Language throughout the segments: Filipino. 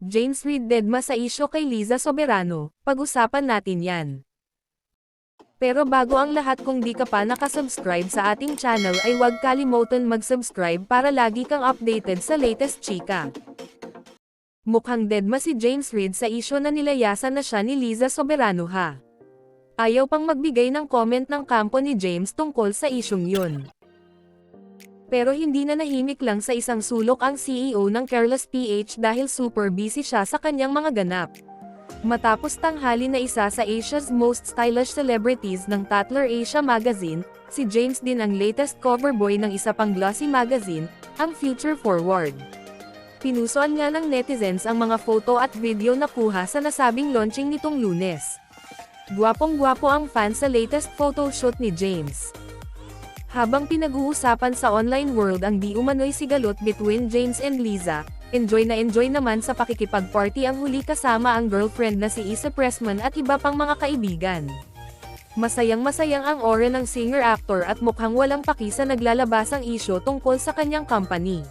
James Reid dedma sa isyo kay Liza Soberano, pag-usapan natin yan. Pero bago ang lahat kung di ka pa nakasubscribe sa ating channel ay huwag kalimutan mag-subscribe para lagi kang updated sa latest chika. Mukhang dedma si James Reid sa isyo na nilayasan na siya ni Liza Soberano ha. Ayaw pang magbigay ng comment ng kampo ni James tungkol sa isyong yun. Pero hindi na nahimik lang sa isang sulok ang CEO ng Careless PH dahil super busy siya sa kanyang mga ganap. Matapos tanghali na isa sa Asia's most stylish celebrities ng Tatler Asia magazine, si James din ang latest cover boy ng isa pang glossy magazine, ang Future Forward. Pinusuan nga ng netizens ang mga photo at video na kuha sa nasabing launching nitong lunes. Gwapong-gwapo ang fan sa latest photoshoot ni James. Habang pinag-uusapan sa online world ang di umano'y sigalot between James and Liza, enjoy na enjoy naman sa pakikipag-party ang huli kasama ang girlfriend na si Isa Pressman at iba pang mga kaibigan. Masayang-masayang ang aura ng singer-actor at mukhang walang paki sa naglalabasang isyo tungkol sa kanyang company.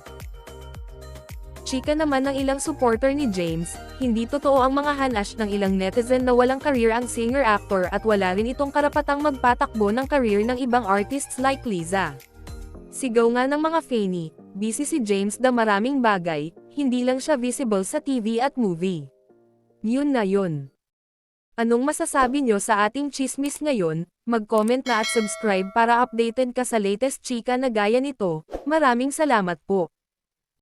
Chika naman ng ilang supporter ni James, hindi totoo ang mga hanash ng ilang netizen na walang career ang singer-actor at wala rin itong karapatang magpatakbo ng career ng ibang artists like Liza. Sigaw nga ng mga fanny, busy si James da maraming bagay, hindi lang siya visible sa TV at movie. Yun na yun. Anong masasabi nyo sa ating chismis ngayon? Mag-comment na at subscribe para updated ka sa latest chika na gaya nito. Maraming salamat po.